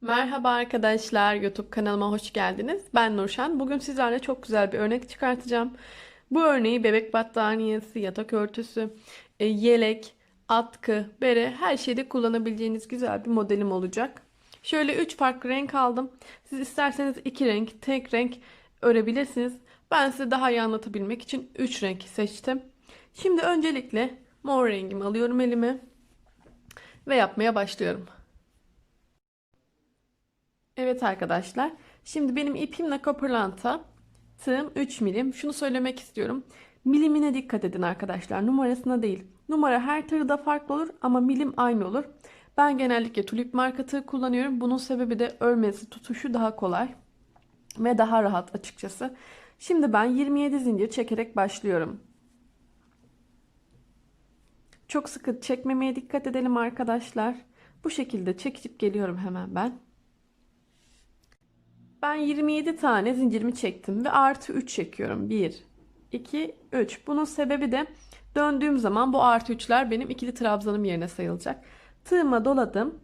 Merhaba arkadaşlar, YouTube kanalıma hoş geldiniz. Ben Nurşen. Bugün sizlerle çok güzel bir örnek çıkartacağım. Bu örneği bebek battaniyesi, yatak örtüsü, e, yelek, atkı, bere her şeyde kullanabileceğiniz güzel bir modelim olacak. Şöyle 3 farklı renk aldım. Siz isterseniz 2 renk, tek renk örebilirsiniz. Ben size daha iyi anlatabilmek için 3 renk seçtim. Şimdi öncelikle mor rengimi alıyorum elime ve yapmaya başlıyorum. Evet arkadaşlar. Şimdi benim ipimle kopırlanta tığım 3 milim. Şunu söylemek istiyorum. Milimine dikkat edin arkadaşlar. Numarasına değil. Numara her tığda farklı olur ama milim aynı olur. Ben genellikle tulip marka tığ kullanıyorum. Bunun sebebi de örmesi, tutuşu daha kolay ve daha rahat açıkçası. Şimdi ben 27 zincir çekerek başlıyorum. Çok sıkı çekmemeye dikkat edelim arkadaşlar. Bu şekilde çekip geliyorum hemen ben. Ben 27 tane zincirimi çektim ve artı 3 çekiyorum. 1, 2, 3. Bunun sebebi de döndüğüm zaman bu artı 3'ler benim ikili trabzanım yerine sayılacak. Tığıma doladım.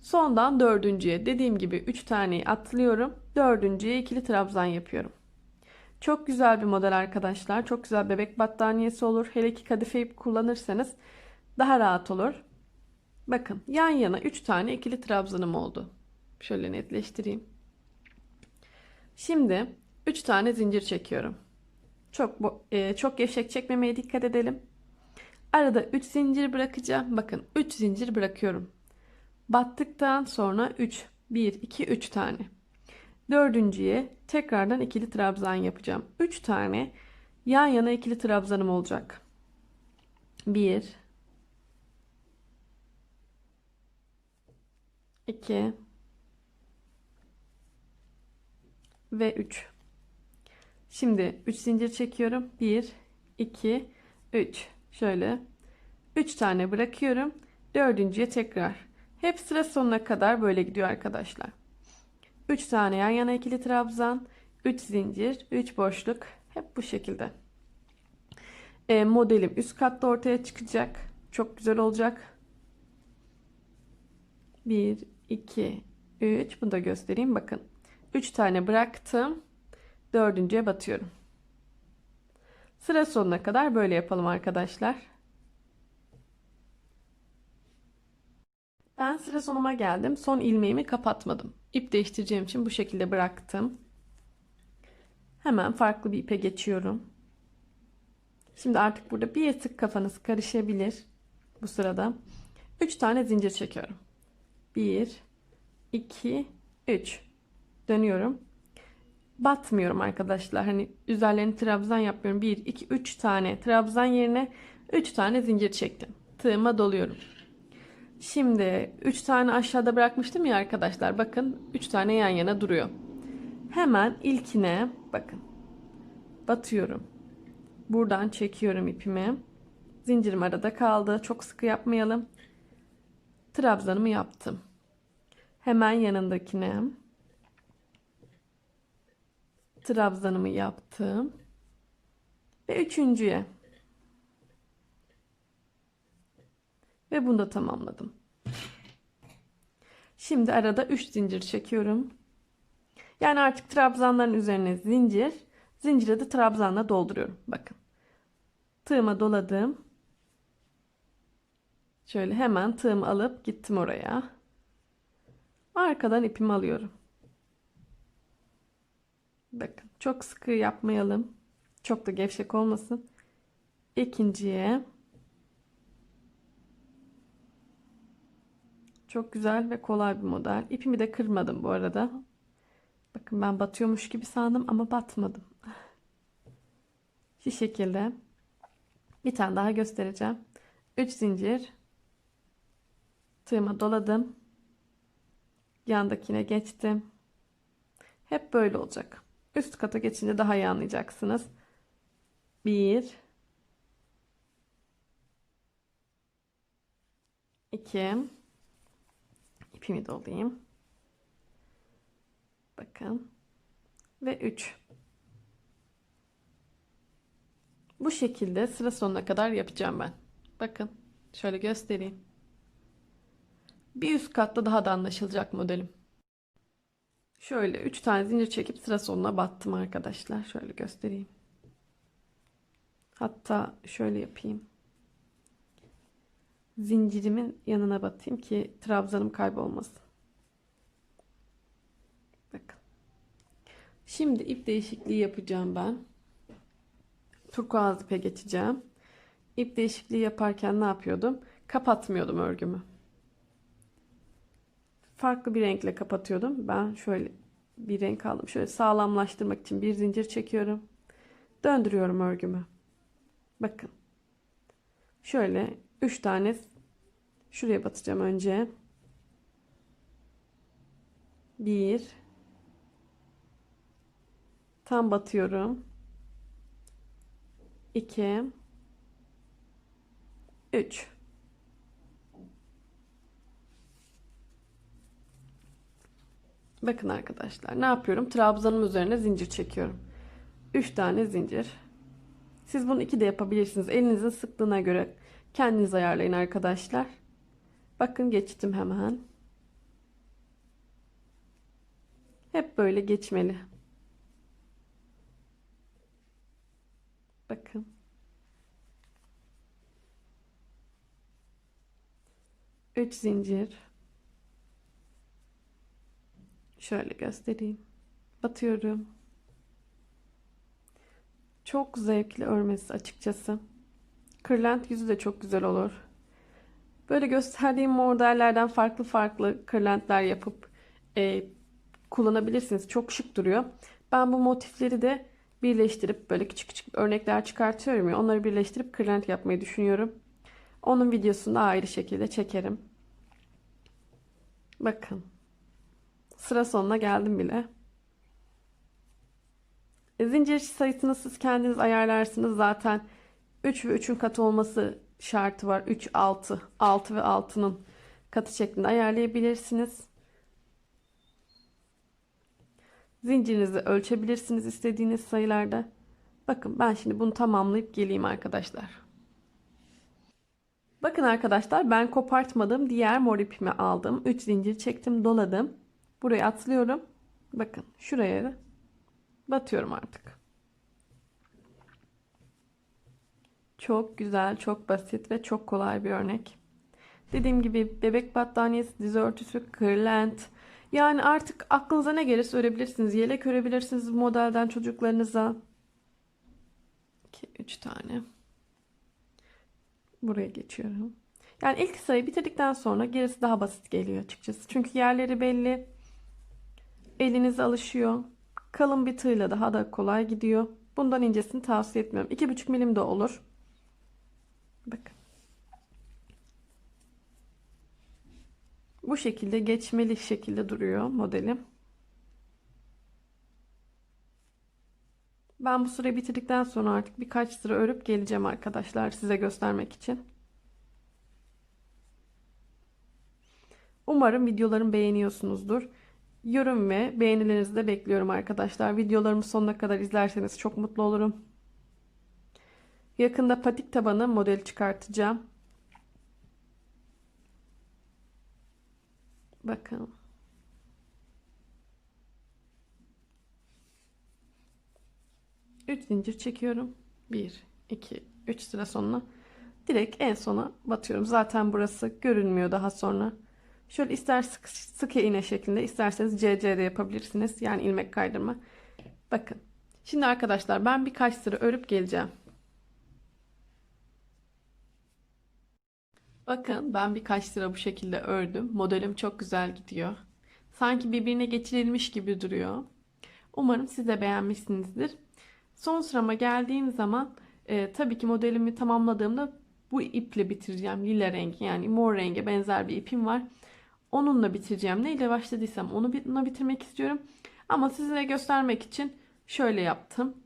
Sondan dördüncüye dediğim gibi 3 taneyi atlıyorum. Dördüncüye ikili trabzan yapıyorum. Çok güzel bir model arkadaşlar. Çok güzel bebek battaniyesi olur. Hele ki kadife ip kullanırsanız daha rahat olur. Bakın yan yana 3 tane ikili trabzanım oldu. Şöyle netleştireyim. Şimdi 3 tane zincir çekiyorum. Çok e, çok gevşek çekmemeye dikkat edelim. Arada 3 zincir bırakacağım. Bakın 3 zincir bırakıyorum. Battıktan sonra 3 1 2 3 tane. Dördüncüye tekrardan ikili trabzan yapacağım. 3 tane yan yana ikili trabzanım olacak. 1 2 ve 3. Şimdi 3 zincir çekiyorum. 1 2 3. Şöyle 3 tane bırakıyorum. Dördüncüye tekrar. Hep sıra sonuna kadar böyle gidiyor arkadaşlar. 3 tane yan yana ikili trabzan, 3 zincir, 3 boşluk. Hep bu şekilde. E, modelim üst katta ortaya çıkacak. Çok güzel olacak. 1 2 3 bunu da göstereyim bakın. 3 tane bıraktım. Dördüncüye batıyorum. Sıra sonuna kadar böyle yapalım arkadaşlar. Ben sıra sonuma geldim. Son ilmeğimi kapatmadım. İp değiştireceğim için bu şekilde bıraktım. Hemen farklı bir ipe geçiyorum. Şimdi artık burada bir tık kafanız karışabilir. Bu sırada 3 tane zincir çekiyorum. 1 2 3 dönüyorum. Batmıyorum arkadaşlar. Hani üzerlerini trabzan yapmıyorum. 1 2 3 tane trabzan yerine 3 tane zincir çektim. Tığıma doluyorum. Şimdi 3 tane aşağıda bırakmıştım ya arkadaşlar. Bakın 3 tane yan yana duruyor. Hemen ilkine bakın. Batıyorum. Buradan çekiyorum ipimi. Zincirim arada kaldı. Çok sıkı yapmayalım. Trabzanımı yaptım. Hemen yanındakine trabzanımı yaptım. Ve üçüncüye. Ve bunu da tamamladım. Şimdi arada 3 zincir çekiyorum. Yani artık trabzanların üzerine zincir, zincire de trabzanla dolduruyorum. Bakın. Tığıma doladım. Şöyle hemen tığımı alıp gittim oraya. Arkadan ipimi alıyorum. Bakın çok sıkı yapmayalım. Çok da gevşek olmasın. İkinciye çok güzel ve kolay bir model. İpimi de kırmadım bu arada. Bakın ben batıyormuş gibi sandım ama batmadım. Şu şekilde. Bir tane daha göstereceğim. 3 zincir. Tığıma doladım. Yandakine geçtim. Hep böyle olacak. Üst kata geçince daha iyi anlayacaksınız. 1 2 ipimi dolayayım. Bakın. Ve 3. Bu şekilde sıra sonuna kadar yapacağım ben. Bakın şöyle göstereyim. Bir üst katta daha da anlaşılacak modelim. Şöyle 3 tane zincir çekip sıra sonuna battım arkadaşlar. Şöyle göstereyim. Hatta şöyle yapayım. Zincirimin yanına batayım ki trabzanım kaybolmasın. Bakın. Şimdi ip değişikliği yapacağım ben. Turkuaz ipe geçeceğim. İp değişikliği yaparken ne yapıyordum? Kapatmıyordum örgümü. Farklı bir renkle kapatıyordum. Ben şöyle bir renk aldım. Şöyle sağlamlaştırmak için bir zincir çekiyorum. Döndürüyorum örgümü. Bakın. Şöyle 3 tane şuraya batacağım önce. 1 Tam batıyorum. 2 3 Bakın arkadaşlar ne yapıyorum? Trabzanın üzerine zincir çekiyorum. 3 tane zincir. Siz bunu 2 de yapabilirsiniz. Elinizin sıklığına göre kendiniz ayarlayın arkadaşlar. Bakın geçtim hemen. Hep böyle geçmeli. Bakın. Üç zincir. Şöyle göstereyim. Batıyorum. Çok zevkli örmesi açıkçası. Kırlent yüzü de çok güzel olur. Böyle gösterdiğim modellerden farklı farklı kırlentler yapıp e, kullanabilirsiniz. Çok şık duruyor. Ben bu motifleri de birleştirip böyle küçük küçük örnekler çıkartıyorum ya onları birleştirip kırlent yapmayı düşünüyorum. Onun videosunu da ayrı şekilde çekerim. Bakın. Sıra sonuna geldim bile. E, zincir sayısını siz kendiniz ayarlarsınız. Zaten 3 ve 3'ün katı olması şartı var. 3, 6. 6 ve 6'nın katı şeklinde ayarlayabilirsiniz. Zincirinizi ölçebilirsiniz istediğiniz sayılarda. Bakın ben şimdi bunu tamamlayıp geleyim arkadaşlar. Bakın arkadaşlar ben kopartmadım. Diğer mor ipimi aldım. 3 zincir çektim doladım. Buraya atlıyorum. Bakın şuraya batıyorum artık. Çok güzel, çok basit ve çok kolay bir örnek. Dediğim gibi bebek battaniyesi, dizi örtüsü, kırlent. Yani artık aklınıza ne gelirse örebilirsiniz. Yelek örebilirsiniz bu modelden çocuklarınıza. 2 3 tane. Buraya geçiyorum. Yani ilk sayı bitirdikten sonra gerisi daha basit geliyor açıkçası. Çünkü yerleri belli. Eliniz alışıyor. Kalın bir tığla daha da kolay gidiyor. Bundan incesini tavsiye etmiyorum. 2,5 milim de olur. Bakın. Bu şekilde geçmeli şekilde duruyor modelim. Ben bu süre bitirdikten sonra artık birkaç sıra örüp geleceğim arkadaşlar size göstermek için. Umarım videolarımı beğeniyorsunuzdur. Yorum ve beğenilerinizi de bekliyorum arkadaşlar. Videolarımı sonuna kadar izlerseniz çok mutlu olurum. Yakında patik tabanı modeli çıkartacağım. Bakın. Üç zincir çekiyorum. Bir, iki, üç sıra sonuna. Direkt en sona batıyorum. Zaten burası görünmüyor daha sonra. Şöyle ister sık, sık iğne şeklinde isterseniz CC'de yapabilirsiniz. Yani ilmek kaydırma. Bakın. Şimdi arkadaşlar ben birkaç sıra örüp geleceğim. Bakın ben birkaç sıra bu şekilde ördüm. Modelim çok güzel gidiyor. Sanki birbirine geçirilmiş gibi duruyor. Umarım siz de beğenmişsinizdir. Son sırama geldiğim zaman e, tabii ki modelimi tamamladığımda bu iple bitireceğim. Lila rengi yani mor renge benzer bir ipim var. Onunla bitireceğim. Neyle başladıysam onu bitirmek istiyorum. Ama size göstermek için şöyle yaptım.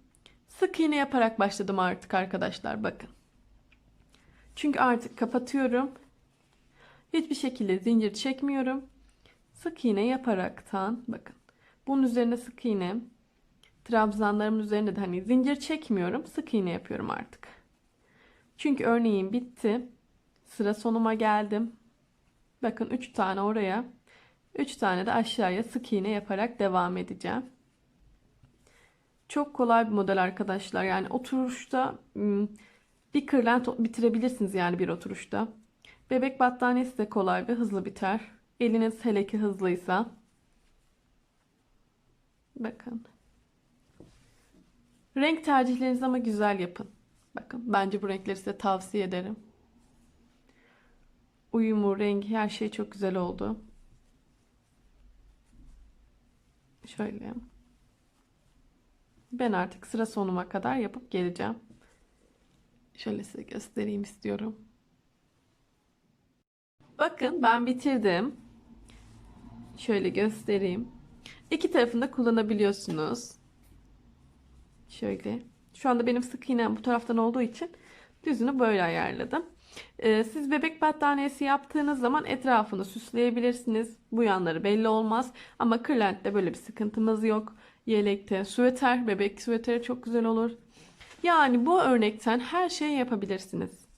Sık iğne yaparak başladım artık arkadaşlar bakın. Çünkü artık kapatıyorum. Hiçbir şekilde zincir çekmiyorum. Sık iğne yaparaktan bakın. Bunun üzerine sık iğne. Trabzanlarımın üzerinde de hani zincir çekmiyorum. Sık iğne yapıyorum artık. Çünkü örneğin bitti. sıra sonuma geldim. Bakın 3 tane oraya, 3 tane de aşağıya sık iğne yaparak devam edeceğim. Çok kolay bir model arkadaşlar. Yani oturuşta ım, bir kırlent bitirebilirsiniz yani bir oturuşta. Bebek battaniyesi de kolay ve hızlı biter. Eliniz hele ki hızlıysa. Bakın. Renk tercihlerinizi ama güzel yapın. Bakın bence bu renkleri size tavsiye ederim. Uyumu, rengi her şey çok güzel oldu. Şöyle. Ben artık sıra sonuma kadar yapıp geleceğim. Şöyle size göstereyim istiyorum. Bakın ben bitirdim. Şöyle göstereyim. İki tarafını da kullanabiliyorsunuz. Şöyle. Şu anda benim sık iğnem bu taraftan olduğu için düzünü böyle ayarladım. Ee, siz bebek battaniyesi yaptığınız zaman etrafını süsleyebilirsiniz. Bu yanları belli olmaz. Ama kırlentte böyle bir sıkıntımız yok. Yelekte, süveter, bebek süveteri çok güzel olur. Yani bu örnekten her şeyi yapabilirsiniz.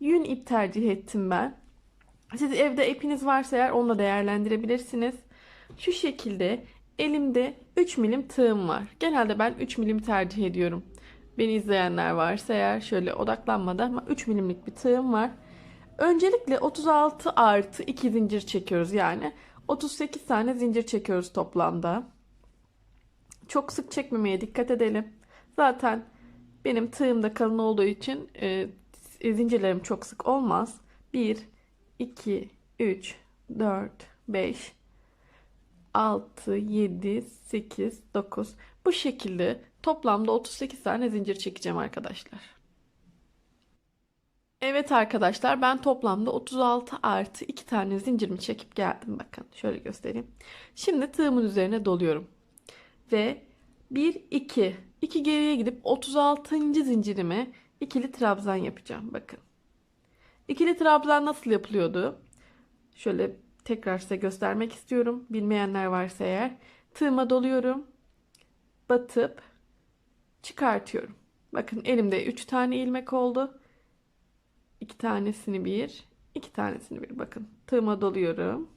Yün ip tercih ettim ben. Siz evde ipiniz varsa eğer onunla değerlendirebilirsiniz. Şu şekilde elimde 3 milim tığım var. Genelde ben 3 milim tercih ediyorum. Beni izleyenler varsa eğer şöyle odaklanmadan ama 3 milimlik bir tığım var. Öncelikle 36 artı 2 zincir çekiyoruz yani. 38 tane zincir çekiyoruz toplamda. Çok sık çekmemeye dikkat edelim. Zaten benim tığım da kalın olduğu için e, zincirlerim çok sık olmaz. 1, 2, 3, 4, 5, 6, 7, 8, 9. Bu şekilde toplamda 38 tane zincir çekeceğim arkadaşlar. Evet arkadaşlar ben toplamda 36 artı 2 tane zincirimi çekip geldim. Bakın şöyle göstereyim. Şimdi tığımın üzerine doluyorum. Ve 1, 2, 2 geriye gidip 36. zincirime ikili trabzan yapacağım. Bakın. İkili trabzan nasıl yapılıyordu? Şöyle tekrar size göstermek istiyorum. Bilmeyenler varsa eğer. Tığıma doluyorum. Batıp çıkartıyorum. Bakın elimde 3 tane ilmek oldu. 2 tanesini bir, 2 tanesini bir. Bakın tığıma doluyorum.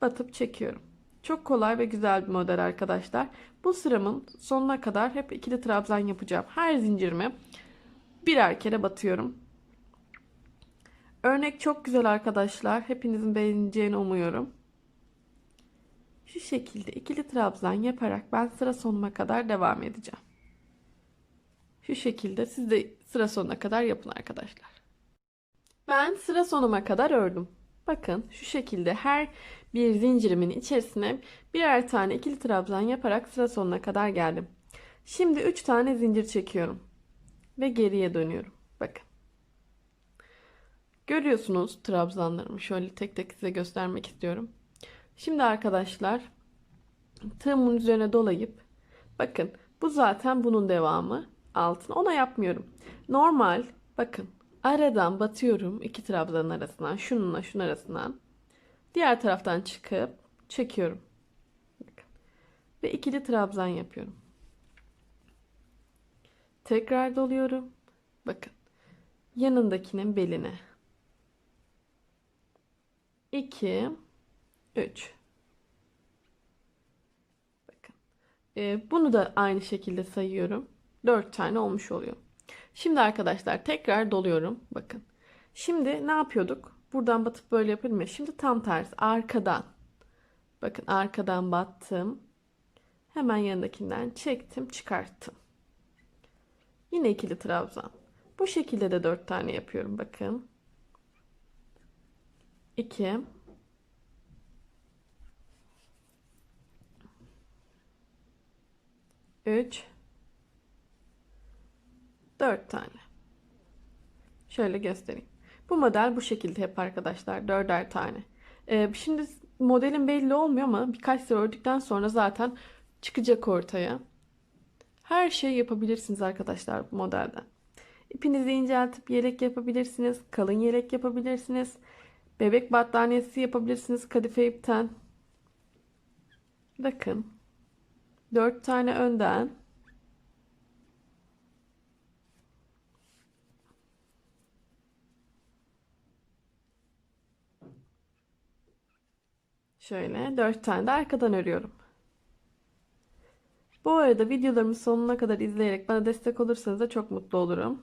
Batıp çekiyorum. Çok kolay ve güzel bir model arkadaşlar. Bu sıramın sonuna kadar hep ikili trabzan yapacağım. Her zincirime birer kere batıyorum. Örnek çok güzel arkadaşlar. Hepinizin beğeneceğini umuyorum. Şu şekilde ikili trabzan yaparak ben sıra sonuna kadar devam edeceğim. Şu şekilde siz de sıra sonuna kadar yapın arkadaşlar. Ben sıra sonuma kadar ördüm. Bakın şu şekilde her bir zincirimin içerisine birer tane ikili trabzan yaparak sıra sonuna kadar geldim. Şimdi 3 tane zincir çekiyorum ve geriye dönüyorum. Bakın. Görüyorsunuz trabzanlarımı. Şöyle tek tek size göstermek istiyorum. Şimdi arkadaşlar tığımın üzerine dolayıp bakın bu zaten bunun devamı altın. Ona yapmıyorum. Normal bakın aradan batıyorum iki trabzanın arasından şununla şunun arasından. Diğer taraftan çıkıp çekiyorum. Bakın. Ve ikili trabzan yapıyorum. Tekrar doluyorum. Bakın. Yanındakinin beline. 2 3 Bakın. Ee, bunu da aynı şekilde sayıyorum. 4 tane olmuş oluyor. Şimdi arkadaşlar tekrar doluyorum. Bakın. Şimdi ne yapıyorduk? Buradan batıp böyle yapıyorum ya. Şimdi tam tersi. Arkadan. Bakın arkadan battım. Hemen yanındakinden çektim, çıkarttım. Yine ikili trabzan. Bu şekilde de 4 tane yapıyorum. Bakın. 2 3 4 tane. Şöyle göstereyim. Bu model bu şekilde hep arkadaşlar. Dörder tane. Ee, şimdi modelin belli olmuyor ama birkaç sıra ördükten sonra zaten çıkacak ortaya. Her şey yapabilirsiniz arkadaşlar bu modelden. İpinizi inceltip yelek yapabilirsiniz. Kalın yelek yapabilirsiniz. Bebek battaniyesi yapabilirsiniz kadife ipten. Bakın. 4 tane önden. Şöyle 4 tane de arkadan örüyorum. Bu arada videolarımı sonuna kadar izleyerek bana destek olursanız da çok mutlu olurum.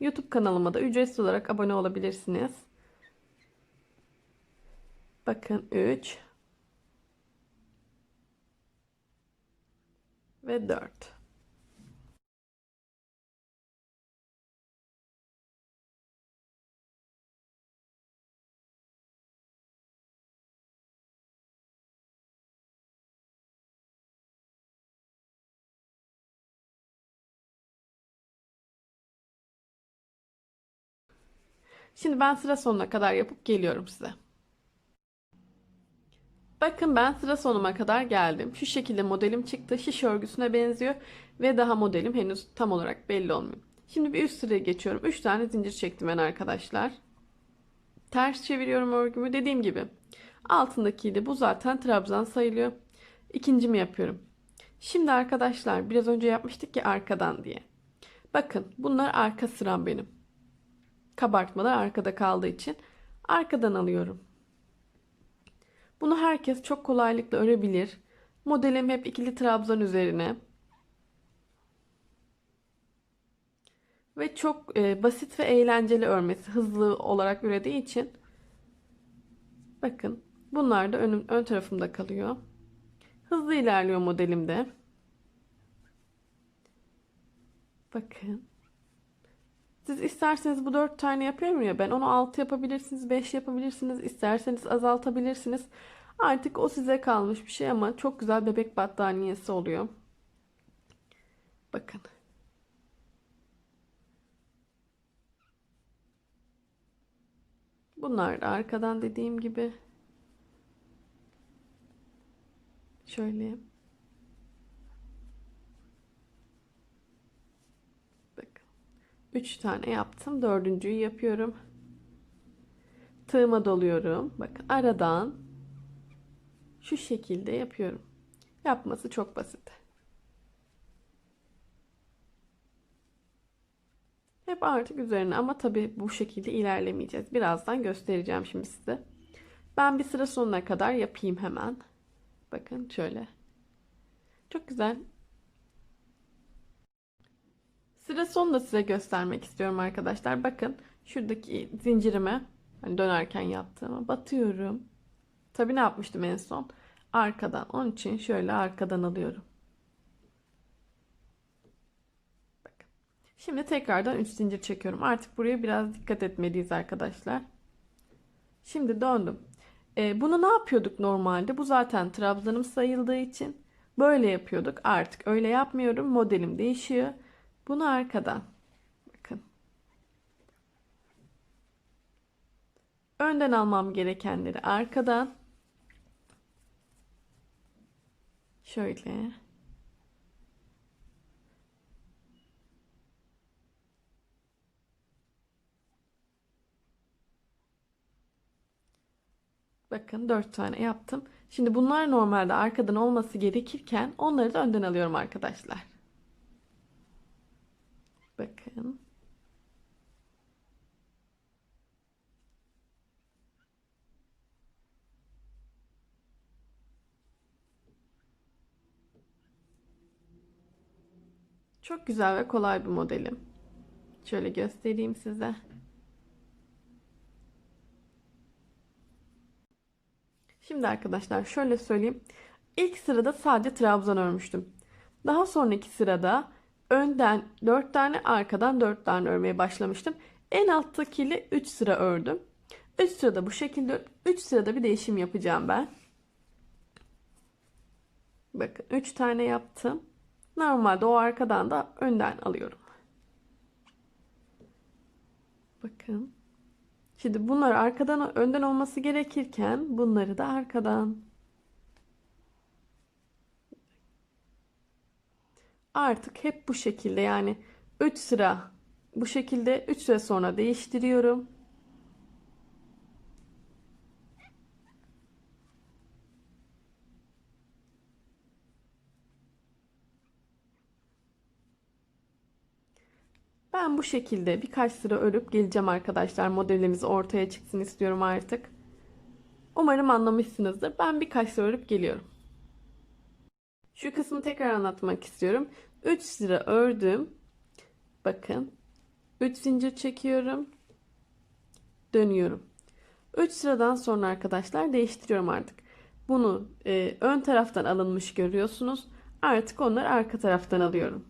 YouTube kanalıma da ücretsiz olarak abone olabilirsiniz. Bakın 3 ve 4. Şimdi ben sıra sonuna kadar yapıp geliyorum size. Bakın ben sıra sonuma kadar geldim. Şu şekilde modelim çıktı. Şiş örgüsüne benziyor. Ve daha modelim henüz tam olarak belli olmuyor. Şimdi bir üst sıraya geçiyorum. 3 tane zincir çektim ben arkadaşlar. Ters çeviriyorum örgümü. Dediğim gibi altındakiydi. Bu zaten trabzan sayılıyor. İkincimi yapıyorum. Şimdi arkadaşlar biraz önce yapmıştık ya arkadan diye. Bakın bunlar arka sıram benim. Kabartmalar arkada kaldığı için arkadan alıyorum. Bunu herkes çok kolaylıkla örebilir. Modelim hep ikili trabzan üzerine. Ve çok e, basit ve eğlenceli örmesi. Hızlı olarak ürediği için. Bakın bunlar da önüm, ön tarafımda kalıyor. Hızlı ilerliyor modelimde. Bakın. Siz isterseniz bu 4 tane yapıyorum ya ben onu 6 yapabilirsiniz, 5 yapabilirsiniz, isterseniz azaltabilirsiniz. Artık o size kalmış bir şey ama çok güzel bebek battaniyesi oluyor. Bakın. Bunlar da arkadan dediğim gibi şöyle 3 tane yaptım. Dördüncüyü yapıyorum. Tığıma doluyorum. Bakın aradan şu şekilde yapıyorum. Yapması çok basit. Hep artık üzerine ama tabii bu şekilde ilerlemeyeceğiz. Birazdan göstereceğim şimdi size. Ben bir sıra sonuna kadar yapayım hemen. Bakın şöyle. Çok güzel Sıra sonunu da size göstermek istiyorum arkadaşlar. Bakın şuradaki zincirime hani dönerken yaptığımı batıyorum. Tabii ne yapmıştım en son? Arkadan. Onun için şöyle arkadan alıyorum. Şimdi tekrardan 3 zincir çekiyorum. Artık buraya biraz dikkat etmeliyiz arkadaşlar. Şimdi döndüm. Ee, bunu ne yapıyorduk normalde? Bu zaten trabzanım sayıldığı için böyle yapıyorduk. Artık öyle yapmıyorum. Modelim değişiyor. Bunu arkadan. Bakın. Önden almam gerekenleri arkadan. Şöyle. Bakın 4 tane yaptım. Şimdi bunlar normalde arkadan olması gerekirken onları da önden alıyorum arkadaşlar. Bakın. Çok güzel ve kolay bir modelim. Şöyle göstereyim size. Şimdi arkadaşlar şöyle söyleyeyim. İlk sırada sadece trabzan örmüştüm. Daha sonraki sırada önden 4 tane arkadan 4 tane örmeye başlamıştım. En alttakiyle 3 sıra ördüm. 3 sırada bu şekilde 3 sırada bir değişim yapacağım ben. Bakın 3 tane yaptım. Normalde o arkadan da önden alıyorum. Bakın. Şimdi bunlar arkadan önden olması gerekirken bunları da arkadan artık hep bu şekilde yani 3 sıra bu şekilde 3 sıra sonra değiştiriyorum. Ben bu şekilde birkaç sıra örüp geleceğim arkadaşlar. Modelimiz ortaya çıksın istiyorum artık. Umarım anlamışsınızdır. Ben birkaç sıra örüp geliyorum. Şu kısmı tekrar anlatmak istiyorum. 3 sıra ördüm. Bakın. 3 zincir çekiyorum. Dönüyorum. 3 sıradan sonra arkadaşlar değiştiriyorum artık. Bunu e, ön taraftan alınmış görüyorsunuz. Artık onları arka taraftan alıyorum.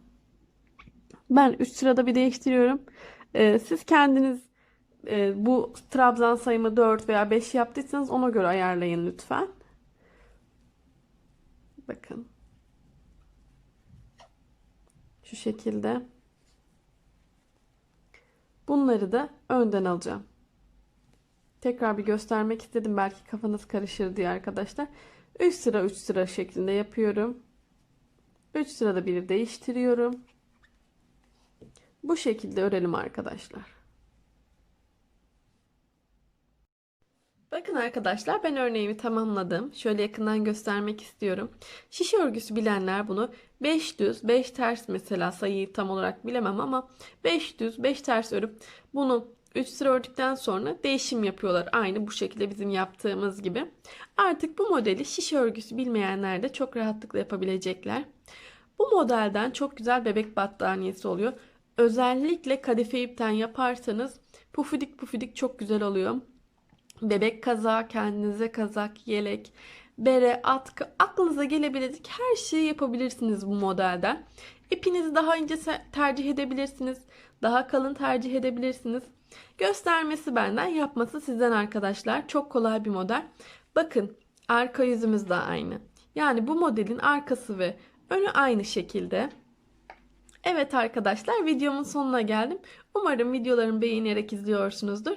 Ben 3 sırada bir değiştiriyorum. E, siz kendiniz e, bu trabzan sayımı 4 veya 5 yaptıysanız ona göre ayarlayın lütfen. Bakın. Şu şekilde. Bunları da önden alacağım. Tekrar bir göstermek istedim. Belki kafanız karışır diye arkadaşlar. 3 sıra 3 sıra şeklinde yapıyorum. 3 sırada bir değiştiriyorum. Bu şekilde örelim arkadaşlar. Bakın arkadaşlar ben örneğimi tamamladım. Şöyle yakından göstermek istiyorum. Şişe örgüsü bilenler bunu 5 düz 5 ters mesela sayıyı tam olarak bilemem ama 5 düz 5 ters örüp bunu 3 sıra ördükten sonra değişim yapıyorlar. Aynı bu şekilde bizim yaptığımız gibi. Artık bu modeli şişe örgüsü bilmeyenler de çok rahatlıkla yapabilecekler. Bu modelden çok güzel bebek battaniyesi oluyor. Özellikle kadife ipten yaparsanız pufidik pufidik çok güzel oluyor. Bebek kazağı, kendinize kazak, yelek, bere, atkı, aklınıza gelebilecek her şeyi yapabilirsiniz bu modelden. İpinizi daha ince tercih edebilirsiniz. Daha kalın tercih edebilirsiniz. Göstermesi benden, yapması sizden arkadaşlar. Çok kolay bir model. Bakın arka yüzümüz de aynı. Yani bu modelin arkası ve önü aynı şekilde. Evet arkadaşlar videomun sonuna geldim. Umarım videolarımı beğenerek izliyorsunuzdur.